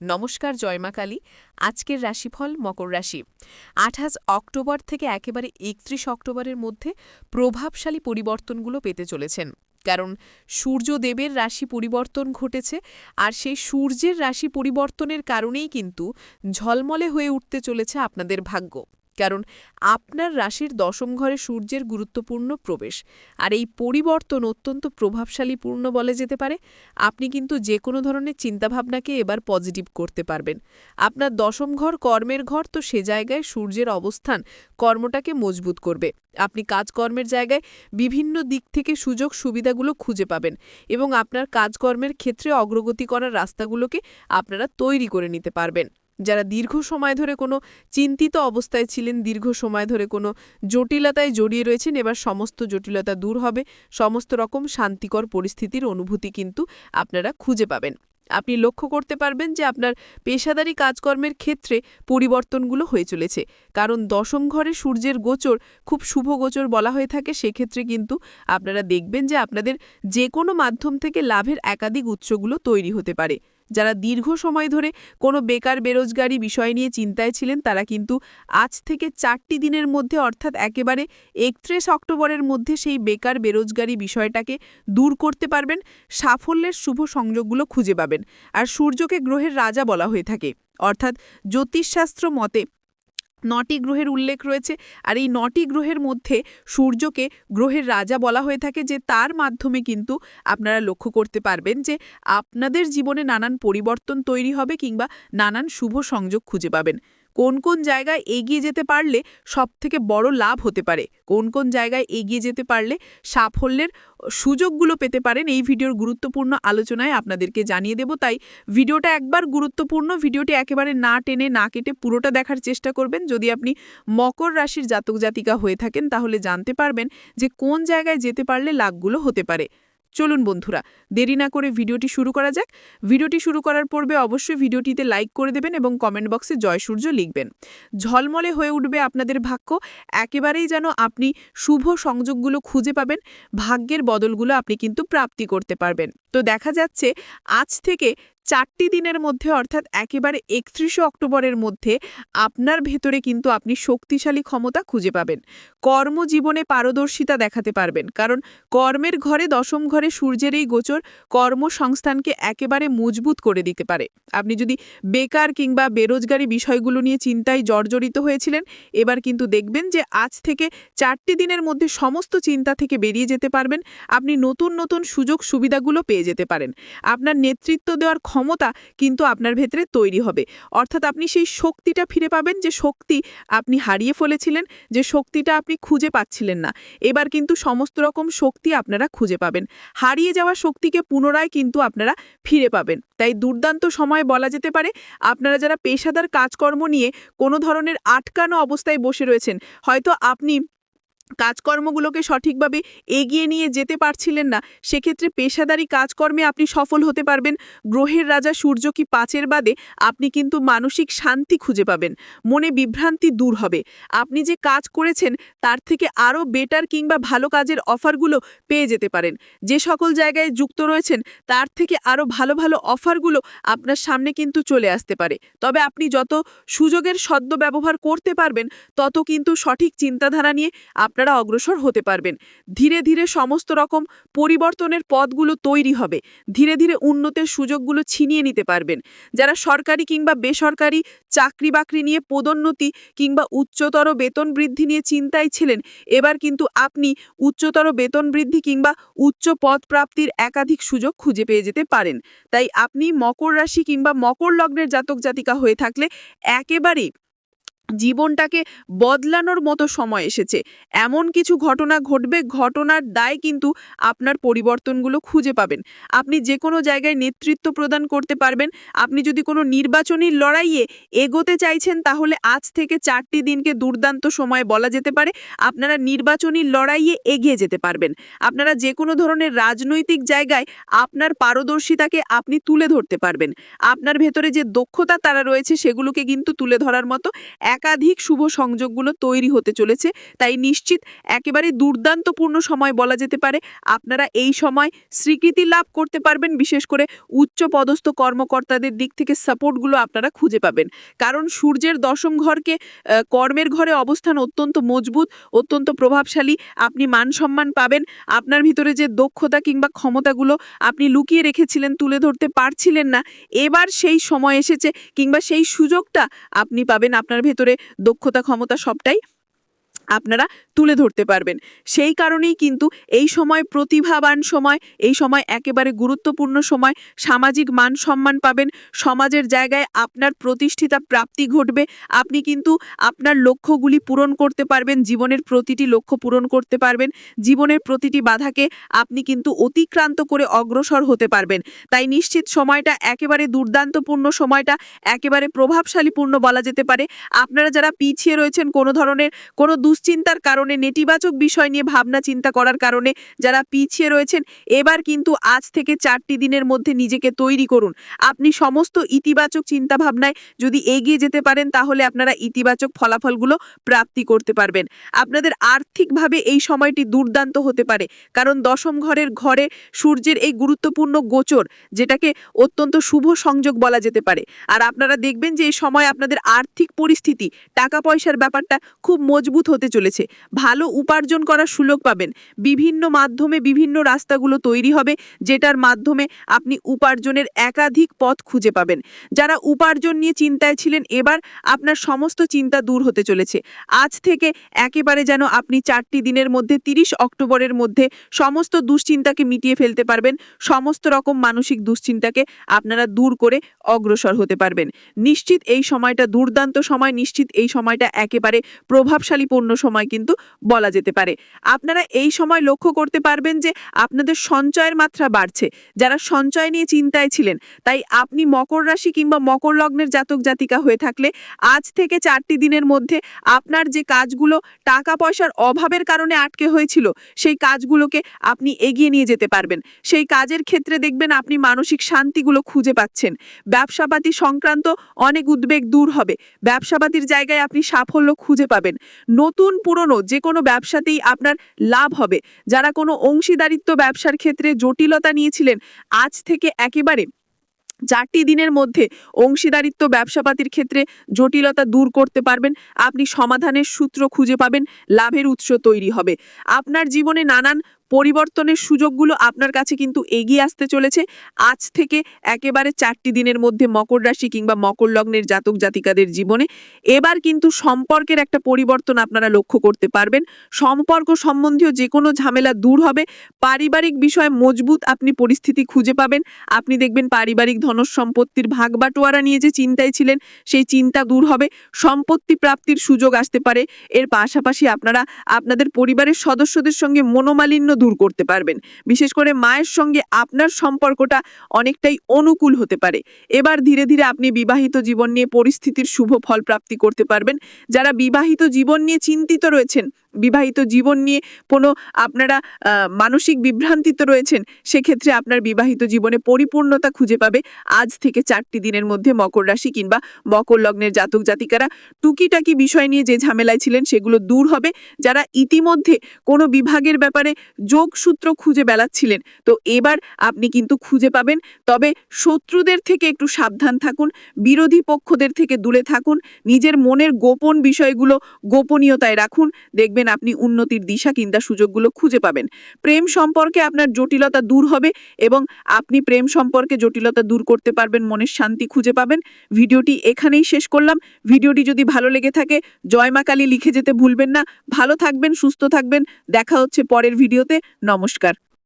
নমস্কার জয়মা কালী আজকের রাশিফল মকর রাশি। আঠাশ অক্টোবর থেকে একেবারে একত্রিশ অক্টোবরের মধ্যে প্রভাবশালী পরিবর্তনগুলো পেতে চলেছেন। কারণ সূর্যদেবের রাশি পরিবর্তন ঘটেছে আর সেই সূর্যের রাশি পরিবর্তনের কারণেই কিন্তু ঝলমলে হয়ে উঠতে চলেছে আপনাদের ভাগ্য। আপনার রাশির দশম ঘরে সূর্যের গুরুত্বপূর্ণ প্রবেশ। আর এই পরিবর্তন অত্যন্ত প্রভাবশালীপূর্ণ বলে যেতে পারে। আপনি কিন্তু যে কোনো ধরনের চিন্তাভাবনাকে এবার পজিটিভ করতে পারবেন। আপনার দশম ঘর কর্মের ঘর, তো সে জায়গায় সূর্যের অবস্থান কর্মটাকে মজবুত করবে। আপনি কাজকর্মের জায়গায় বিভিন্ন দিক থেকে সুযোগ সুবিধাগুলো খুঁজে পাবেন এবং আপনার কাজকর্মের ক্ষেত্রে অগ্রগতি করার রাস্তাগুলোকে আপনারা তৈরি করে নিতে পারবেন। যারা দীর্ঘ সময় ধরে কোনো চিন্তিত অবস্থায় ছিলেন, দীর্ঘ সময় ধরে কোনো জটিলতায় জড়িয়ে রয়েছেন, এবার সমস্ত জটিলতা দূর হবে। সমস্ত রকম শান্তিকর পরিস্থিতির অনুভূতি কিন্তু আপনারা খুঁজে পাবেন। আপনি লক্ষ্য করতে পারবেন যে আপনার পেশাদারি কাজকর্মের ক্ষেত্রে পরিবর্তনগুলো হয়ে চলেছে। কারণ দশম ঘরে সূর্যের গোচর খুব শুভ গোচর বলা হয়ে থাকে, সেক্ষেত্রে কিন্তু আপনারা দেখবেন যে আপনাদের যে কোনো মাধ্যম থেকে লাভের একাধিক উৎসগুলো তৈরি হতে পারে। যারা দীর্ঘ সময় ধরে কোনো বেকার বেরোজগারি বিষয় নিয়ে চিন্তায় ছিলেন, তারা কিন্তু আজ থেকে চারটি দিনের মধ্যে, অর্থাৎ একেবারে একত্রিশ অক্টোবরের মধ্যে সেই বেকার বেরোজগারি বিষয়টাকে দূর করতে পারবেন। সাফল্যের শুভ সংযোগগুলো খুঁজে পাবেন। আর সূর্যকে গ্রহের রাজা বলা হয়ে থাকে। অর্থাৎ জ্যোতিষশাস্ত্র মতে নটি গ্রহের উল্লেখ রয়েছে আর এই নটি গ্রহের মধ্যে সূর্যকে গ্রহের রাজা বলা হয়ে থাকে যে তার মাধ্যমে কিন্তু আপনারা লক্ষ্য করতে পারবেন যে আপনাদের জীবনে নানান পরিবর্তন তৈরি হবে কিংবা নানান শুভ সংযোগ খুঁজে পাবেন। কোন কোন জায়গায় এগিয়ে যেতে পারলে সবথেকে বড় লাভ হতে পারে? কোন কোন জায়গায় এগিয়ে যেতে পারলে সাফল্যের সুযোগগুলো পেতে পারেন? এই ভিডিওর গুরুত্বপূর্ণ আলোচনায় আপনাদেরকে জানিয়ে দেব। তাই ভিডিওটা একবার গুরুত্বপূর্ণ, ভিডিওটি একেবারে না টেনে, না কেটে পুরোটা দেখার চেষ্টা করবেন। যদি আপনি মকর রাশির জাতক জাতিকা হয়ে থাকেন, তাহলে জানতে পারবেন যে কোন জায়গায় যেতে পারলে লাভগুলো হতে পারে। চলুন বন্ধুরা, দেরি না করে ভিডিওটি শুরু করা যাক। ভিডিওটি শুরু করার পূর্বে অবশ্যই ভিডিওটিতে লাইক করে দেবেন এবং কমেন্ট বক্সে জয়সূর্য লিখবেন। ঝলমলে হয়ে উঠবে আপনাদের ভাগ্য, একেবারেই যেন আপনি শুভ সংযোগগুলো খুঁজে পাবেন, ভাগ্যের বদলগুলো আপনি কিন্তু প্রাপ্তি করতে পারবেন। তো দেখা যাচ্ছে, আজ থেকে চারটি দিনের মধ্যে, অর্থাৎ একেবারে একত্রিশে অক্টোবরের মধ্যে, আপনার ভেতরে কিন্তু আপনি শক্তিশালী ক্ষমতা খুঁজে পাবেন। কর্মজীবনে পারদর্শিতা দেখাতে পারবেন। কারণ কর্মের ঘরে, দশম ঘরে সূর্যের এই গোচর কর্মসংস্থানকে একেবারে মজবুত করে দিতে পারে। আপনি যদি বেকার কিংবা বেরোজগারি বিষয়গুলো নিয়ে চিন্তায় জর্জরিত হয়েছিলেন, এবার কিন্তু দেখবেন যে আজ থেকে চারটি দিনের মধ্যে সমস্ত চিন্তা থেকে বেরিয়ে যেতে পারবেন। আপনি নতুন নতুন সুযোগ সুবিধাগুলো পেয়ে যেতে পারেন। আপনার নেতৃত্ব দেওয়ার ক্ষমতা কিন্তু আপনার ভেতরে তৈরি হবে। অর্থাৎ আপনি সেই শক্তিটা ফিরে পাবেন যে শক্তি আপনি হারিয়ে ফেলেছিলেন, যে শক্তিটা আপনি খুঁজে পাচ্ছিলেন না। এবার কিন্তু সমস্ত রকম শক্তি আপনারা খুঁজে পাবেন। হারিয়ে যাওয়া শক্তিকে পুনরায় কিন্তু আপনারা ফিরে পাবেন। তাই দুর্দান্ত সময় বলা যেতে পারে, আপনারা যারা পেশাদার কাজকর্ম নিয়ে কোনো ধরনের আটকানো অবস্থায় বসে রয়েছেন, হয়তো আপনি কাজকর্মগুলোকে সঠিকভাবে এগিয়ে নিয়ে যেতে পারছিলেন না, সেক্ষেত্রে পেশাদারি কাজকর্মে আপনি সফল হতে পারবেন। গ্রহের রাজা সূর্য কি পাঁচের বাদে আপনি কিন্তু মানসিক শান্তি খুঁজে পাবেন, মনে বিভ্রান্তি দূর হবে। আপনি যে কাজ করেছেন তার থেকে আরও বেটার কিংবা ভালো কাজের অফারগুলো পেয়ে যেতে পারেন। যে সকল জায়গায় যুক্ত রয়েছেন তার থেকে আরও ভালো ভালো অফারগুলো আপনার সামনে কিন্তু চলে আসতে পারে। তবে আপনি যত সুযোগের সদ্য ব্যবহার করতে পারবেন, তত কিন্তু সঠিক চিন্তাধারা নিয়ে আপনারা অগ্রসর হতে পারবেন। ধীরে ধীরে সমস্ত রকম পরিবর্তনের পথগুলো তৈরি হবে। ধীরে ধীরে উন্নতের সুযোগগুলো ছিনিয়ে নিতে পারবেন। যারা সরকারি কিংবা বেসরকারি চাকরি বাকরি নিয়ে পদোন্নতি কিংবা উচ্চতর বেতন বৃদ্ধি নিয়ে চিন্তায় ছিলেন, এবার কিন্তু আপনি উচ্চতর বেতন বৃদ্ধি কিংবা উচ্চ পদ প্রাপ্তির একাধিক সুযোগ খুঁজে পেয়ে যেতে পারেন। তাই আপনি মকর রাশি কিংবা মকর লগ্নের জাতক জাতিকা হয়ে থাকলে একেবারেই জীবনটাকে বদলানোর মতো সময় এসেছে। এমন কিছু ঘটনা ঘটবে, ঘটনার দায় কিন্তু আপনার পরিবর্তনগুলো খুঁজে পাবেন। আপনি যে কোনো জায়গায় নেতৃত্ব প্রদান করতে পারবেন। আপনি যদি কোনো নির্বাচনী লড়াইয়ে এগোতে চাইছেন, তাহলে আজ থেকে চারটি দিনকে দুর্দান্ত সময় বলা যেতে পারে। আপনারা নির্বাচনী লড়াইয়ে এগিয়ে যেতে পারবেন। আপনারা যে কোনো ধরনের রাজনৈতিক জায়গায় আপনার পারদর্শিতাকে আপনি তুলে ধরতে পারবেন। আপনার ভেতরে যে দক্ষতা তারা রয়েছে, সেগুলোকে কিন্তু তুলে ধরার মতো একাধিক শুভ সংযোগগুলো তৈরি হতে চলেছে। তাই নিশ্চিত একেবারে দুর্দান্তপূর্ণ সময় বলা যেতে পারে। আপনারা এই সময় স্বীকৃতি লাভ করতে পারবেন। বিশেষ করে উচ্চ পদস্থ কর্মকর্তাদের দিক থেকে সাপোর্টগুলো আপনারা খুঁজে পাবেন। কারণ সূর্যের দশম ঘরকে কর্মের ঘরে অবস্থান অত্যন্ত মজবুত, অত্যন্ত প্রভাবশালী। আপনি মান সম্মান পাবেন। আপনার ভিতরে যে দক্ষতা কিংবা ক্ষমতাগুলো আপনি লুকিয়ে রেখেছিলেন, তুলে ধরতে পারছিলেন না, এবার সেই সময় এসেছে কিংবা সেই সুযোগটা আপনি পাবেন। আপনার ভেতরে দক্ষতা ক্ষমতা সবটাই আপনারা তুলে ধরতে পারবেন। সেই কারণেই কিন্তু এই সময় প্রতিভাবান সময়, এই সময় একেবারে গুরুত্বপূর্ণ সময়, সামাজিক মান সম্মান পাবেন, সমাজের জায়গায় আপনার প্রতিষ্ঠিতা প্রাপ্তি ঘটবে, আপনি কিন্তু আপনার লক্ষ্যগুলি পূরণ করতে পারবেন, জীবনের প্রতিটি লক্ষ্য পূরণ করতে পারবেন, জীবনের প্রতিটি বাধাকে আপনি কিন্তু অতিক্রান্ত করে অগ্রসর হতে পারবেন। তাই নিশ্চিত সময়টা একেবারে দুর্দান্তপূর্ণ সময়টা, একেবারে প্রভাবশালীপূর্ণ বলা যেতে পারে। আপনারা যারা পিছিয়ে রয়েছেন কোনো ধরনের কোনো দুশ্চিন্তার কারণে, নেতিবাচক বিষয় নিয়ে ভাবনা চিন্তা করার কারণে যারা পিছিয়ে রয়েছেন, এবার কিন্তু আজ থেকে চারটি দিনের মধ্যে নিজেকে তৈরি করুন। আপনি সমস্ত ইতিবাচক চিন্তা ভাবনায় যদি এগিয়ে যেতে পারেন, তাহলে আপনারা ইতিবাচক ফলাফলগুলো প্রাপ্তি করতে পারবেন। আপনাদের আর্থিকভাবে এই সময়টি দুর্দান্ত হতে পারে, কারণ দশম ঘরের ঘরে সূর্যের এই গুরুত্বপূর্ণ গোচর, যেটাকে অত্যন্ত শুভ সংযোগ বলা যেতে পারে। আর আপনারা দেখবেন যে এই সময় আপনাদের আর্থিক পরিস্থিতি টাকা পয়সার ব্যাপারটা খুব মজবুত হতে চলেছে। ভালো উপার্জন করার সুযোগ পাবেন। বিভিন্ন মাধ্যমে বিভিন্ন রাস্তাগুলো তৈরি হবে, যেটার মাধ্যমে আপনি উপার্জনের একাধিক পথ খুঁজে পাবেন। যারা উপার্জন নিয়ে চিন্তায় ছিলেন, এবার আপনার সমস্ত চিন্তা দূর হতে চলেছে। আজ থেকে একেবারে যেন আপনি চারটি দিনের মধ্যে, তিরিশ অক্টোবরের মধ্যে সমস্ত দুশ্চিন্তাকে মিটিয়ে ফেলতে পারবেন। সমস্ত রকম মানসিক দুশ্চিন্তাকে আপনারা দূর করে অগ্রসর হতে পারবেন। নিশ্চিত এই সময়টা, দুর্দান্ত সময়, নিশ্চিত এই সময়টা একেবারে প্রভাবশালীপূর্ণ সময় কিন্তু বলা যেতে পারে। আপনারা এই সময় লক্ষ্য করতে পারবেন যে আপনাদের সঞ্চয়ের মাত্রা বাড়ছে। যারা সঞ্চয় নিয়ে চিন্তায় ছিলেন, তাই আপনি মকর রাশি কিংবা মকর লগ্নের জাতক জাতিকা হয়ে থাকলে আজ থেকে চারটি দিনের মধ্যে আপনার যে কাজগুলো টাকা পয়সার অভাবের কারণে আটকে হয়েছিল, সেই কাজগুলোকে আপনি এগিয়ে নিয়ে যেতে পারবেন। সেই কাজের ক্ষেত্রে দেখবেন আপনি মানসিক শান্তিগুলো খুঁজে পাচ্ছেন। ব্যবসাপাতি সংক্রান্ত অনেক উদ্বেগ দূর হবে। ব্যবসাপাতির জায়গায় আপনি সাফল্য খুঁজে পাবেন। নতুন পুরনো যে কোনো ব্যবসাতেই আপনার লাভ হবে। যারা কোনো অংশীদারিত্ব ব্যবসার ক্ষেত্রে জটিলতা নিয়েছিলেন, আজ থেকে একেবারে চারটি দিনের মধ্যে অংশীদারিত্ব ব্যবসাপাতির ক্ষেত্রে জটিলতা দূর করতে পারবেন। আপনি সমাধানের সূত্র খুঁজে পাবেন, লাভের উৎস তৈরি হবে। আপনার জীবনে নানান পরিবর্তনের সুযোগগুলো আপনার কাছে কিন্তু এগিয়ে আসতে চলেছে। আজ থেকে একেবারে চারটি দিনের মধ্যে মকর রাশি কিংবা মকর লগ্নের জাতক জাতিকাদের জীবনে এবার কিন্তু সম্পর্কের একটা পরিবর্তন আপনারা লক্ষ্য করতে পারবেন। সম্পর্ক সম্বন্ধীয় যে কোনো ঝামেলা দূর হবে। পারিবারিক বিষয়ে মজবুত আপনি পরিস্থিতি খুঁজে পাবেন। আপনি দেখবেন পারিবারিক ধনস সম্পত্তির ভাগ বাটোয়ারা নিয়ে যে চিন্তায় ছিলেন, সেই চিন্তা দূর হবে। সম্পত্তি প্রাপ্তির সুযোগ আসতে পারে। এর পাশাপাশি আপনারা আপনাদের পরিবারের সদস্যদের সঙ্গে মনোমালিন্য দূর করতে পারবেন। বিশেষ করে মায়ের সঙ্গে আপনার সম্পর্কটা অনেকটাই অনুকূল হতে পারে। এবার ধীরে ধীরে আপনি বিবাহিত জীবন নিয়ে পরিস্থিতির শুভ ফল প্রাপ্তি করতে পারবেন। যারা বিবাহিত জীবন নিয়ে চিন্তিত রয়েছেন বিবাহিত জীবন নিয়ে কোনো আপনারা মানসিক বিভ্রান্তিতে রয়েছেন, সেক্ষেত্রে আপনার বিবাহিত জীবনে পরিপূর্ণতা খুঁজে পাবে আজ থেকে চারটি দিনের মধ্যে মকর রাশি কিংবা মকর লগ্নের জাতক জাতিকারা। টুকিটাকি বিষয় নিয়ে যে ঝামেলায় ছিলেন সেগুলো দূর হবে। যারা ইতিমধ্যে কোনো বিভাগের ব্যাপারে যোগসূত্র খুঁজে বেড়াচ্ছিলেন, তো এবার আপনি কিন্তু খুঁজে পাবেন। তবে শত্রুদের থেকে একটু সাবধান থাকুন, বিরোধী পক্ষদের থেকে দূরে থাকুন, নিজের মনের গোপন বিষয়গুলো গোপনীয়তায় রাখুন। দেখবেন আপনি উন্নতির দিশা কিংবা সুযোগগুলো খুঁজে পাবেন। প্রেম সম্পর্কে আপনার জটিলতা দূর হবে এবং আপনি প্রেম সম্পর্কে জটিলতা দূর করতে পারবেন, মনের শান্তি খুঁজে পাবেন। ভিডিওটি এখানেই শেষ করলাম। ভিডিওটি যদি ভালো লেগে থাকে, জয় মা কালী লিখে যেতে ভুলবেন না। ভালো থাকবেন, সুস্থ থাকবেন। দেখা হচ্ছে পরের ভিডিওতে। নমস্কার।